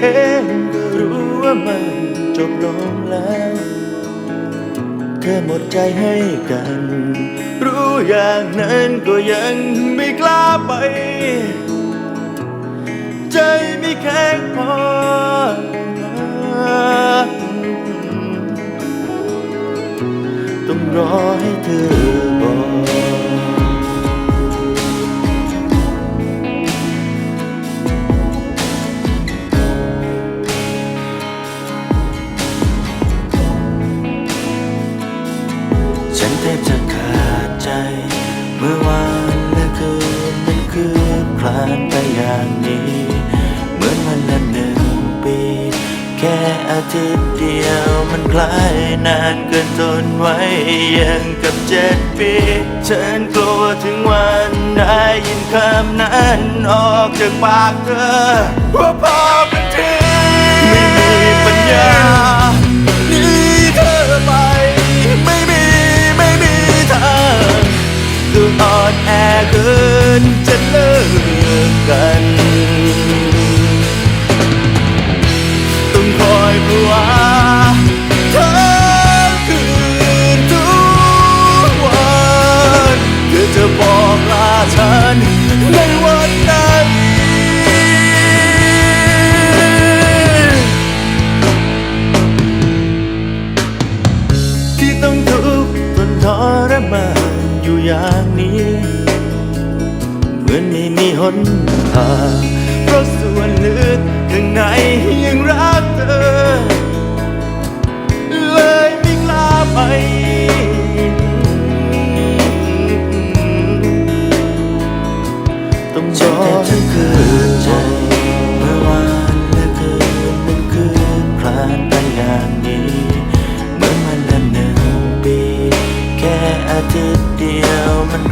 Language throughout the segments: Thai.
เองก็รู้ว่ามันจบลงแล้ว เธอหมดใจให้กัน รู้อย่างนั้นก็ยังไม่กล้าไป ใจไม่แข็งพอ ต้องรอให้เธอ บอกฉันแทบจะขาดใจ เมื่อวานและคืนมันคือคลานไปอย่างนี้ เหมือนวันละหนึ่งปี แค่อาทิตย์เดียวมันคล้ายนานเกินทนไว้ยังกับเจ็ดปีฉันกลัวถึงวันได้ยินคำนั้นออกจากปากเธอว่าพอเป็นทีไม่มีปัญญา อย่างนี้ เหมือนไม่มีหนทางเพราะส่วนลึกข้างในยังรักเธอ เลยไม่กล้าไปต้องรอให้เกิ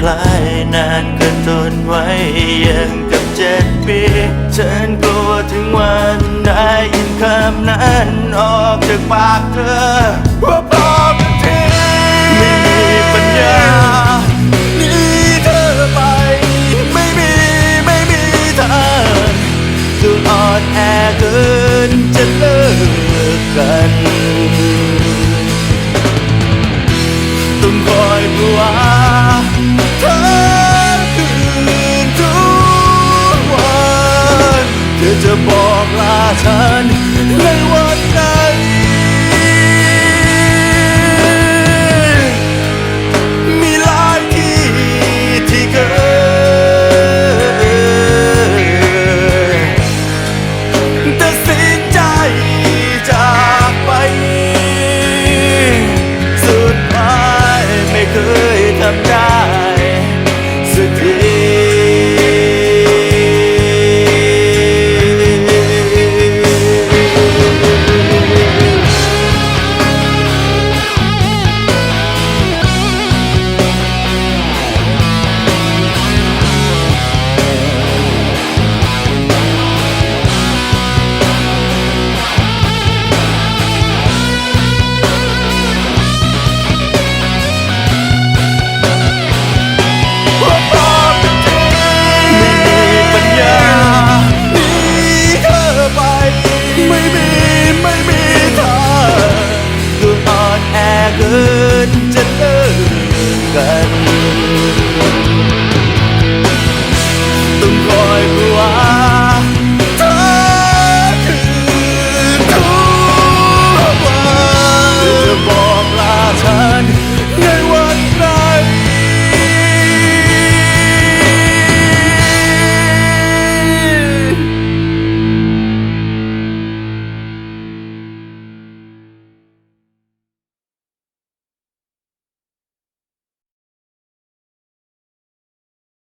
คล้ายนานก็ทนไว้ยังกับเจ็ดปีฉันกลัวถึงวันได้ยินคำนั้นออกจากปากเธอว่า จะบอกลาฉันในวัน